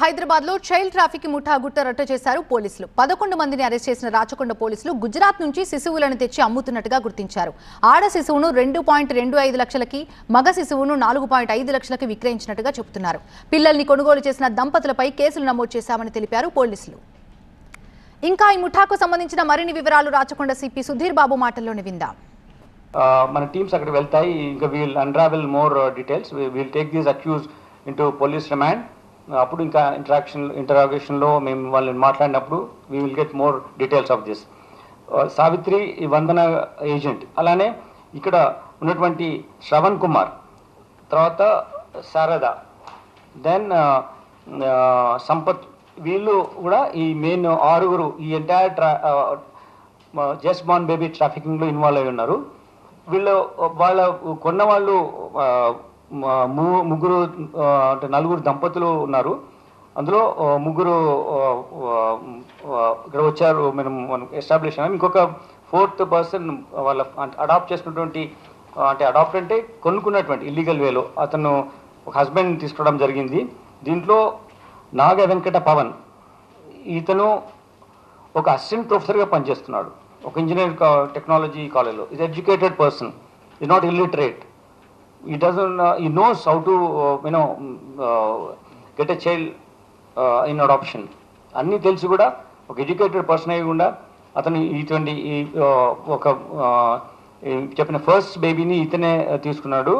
హైదరాబాద్లో child traffic ముఠా గుట్టరట్ట చేశారు పోలీసులు. పదకొండు మందిని అరెస్ట్ చేసిన రాచకొండ పోలీసులు గుజరాత్ నుంచి శిశువులను తెచ్చి అమ్ముతున్నట్టుగా గుర్తించారు. ఆడ శిశువును రెండు పాయింట్ రెండు ఐదు లక్షలకి మగ శిశువును నాలుగు పాయింట్ ఐదు లక్షలకి విక్రయించినట్టుగా చెబుతున్నారు. పిల్లల్ని కొనుగోలు చేసిన దంపతులపై కేసులు నమోదు చేశామని తెలిపారు పోలీసులు. ఇంకా ఈ ముఠాకు సంబంధించిన మరిన్ని వివరాలు రాచకొండ సిపి సుధీర్ బాబు మాటల్లోని విందాం. మన టీమ్స్ అక్కడ వెళ్తాయి. ఇంకా we'll unravel more details we'll take these accused into police remand అప్పుడు ఇంకా ఇంటరాక్షన్ ఇంటరాగేషన్లో మేము వాళ్ళని మాట్లాడినప్పుడు we will get more details of this Savitri ఈ వందన ఏజెంట్ అలానే ఇక్కడ ఉన్నటువంటి శ్రవణ్ కుమార్ తర్వాత Sharada then uh, uh, Sampath వీళ్ళు కూడా ఈ మెయిన్ ఆరుగురు ఈ ఎంటైర్ ట్రా జస్ట్ బాన్ బేబీ ట్రాఫికింగ్లో ఇన్వాల్వ్ అయి ఉన్నారు. వీళ్ళు uh, వాళ్ళ కొన్న వాళ్ళు ముగ్గురు అంటే నలుగురు దంపతులు ఉన్నారు. అందులో ముగ్గురు ఇక్కడ వచ్చారు మనం మనం ఎస్టాబ్లిష్ అయ్యాం ఇంకొక ఫోర్త్ పర్సన్ వాళ్ళ అడాప్ట్ చేసుకున్నటువంటి అంటే అడాప్ట్ అంటే కొనుక్కున్నటువంటి ఇల్లీగల్ వేలో అతను ఒక హస్బెండ్ తీసుకోవడం జరిగింది. దీంట్లో నాగ వెంకట పవన్ ఇతను ఒక అసిస్టెంట్ ప్రొఫెసర్గా పనిచేస్తున్నాడు. ఒక ఇంజనీర్ టెక్నాలజీ కాలేజ్లో ఇది ఎడ్యుకేటెడ్ పర్సన్ ఈ నాట్ ఇల్లిటరేట్ ఈ uh, to uh, ఈ knows know to get get child child in adoption. అన్నీ తెలిసి కూడా ఒక ఎడ్యుకేటెడ్ పర్సన్ అయి కూడా అతను ఇటువంటి ఈ ఒక చెప్పిన ఫస్ట్ బేబీని ఇతనే తీసుకున్నాడు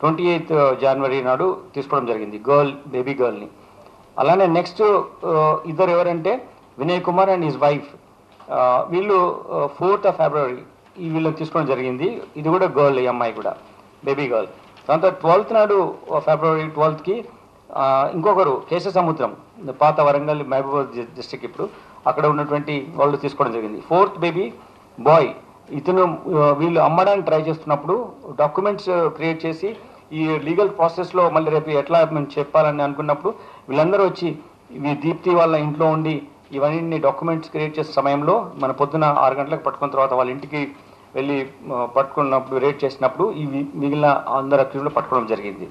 ట్వంటీ ఎయిత్ జనవరి నాడు తీసుకోవడం జరిగింది గర్ల్ బేబీ గర్ల్ని అలానే నెక్స్ట్ ఇద్దరు ఎవరంటే Vinay Kumar and his wife వీళ్ళు ఫోర్త్ ఆఫ్ ఫిబ్రవరి ఈ వీళ్ళకి తీసుకోవడం జరిగింది ఇది కూడా గర్ల్ ఈ అమ్మాయి కూడా. Baby girl. దాంతో ట్వెల్త్ నాడు ఫిబ్రవరి ట్వెల్త్కి ఇంకొకరు కేశ సముద్రం పాత వరంగల్ మహబూబాబాద్ డిస్టిక్ ఇప్పుడు అక్కడ ఉన్నటువంటి వాళ్ళు తీసుకోవడం జరిగింది. Fourth baby boy. ఇతను వీళ్ళు అమ్మడానికి ట్రై చేస్తున్నప్పుడు డాక్యుమెంట్స్ క్రియేట్ చేసి ఈ లీగల్ ప్రాసెస్లో మళ్ళీ రేపు ఎట్లా మేము చెప్పాలని అనుకున్నప్పుడు వీళ్ళందరూ వచ్చి దీప్తి వాళ్ళ ఇంట్లో ఉండి ఇవన్నీ డాక్యుమెంట్స్ క్రియేట్ చేసే సమయంలో మన పొద్దున ఆరు గంటలకు పట్టుకున్న తర్వాత వాళ్ళ ఇంటికి వెళ్ళి పట్టుకున్నప్పుడు రేట్ చేసినప్పుడు ఇవి మిగిలిన అందరు అక్యూజ్లో పట్టుకోవడం జరిగింది.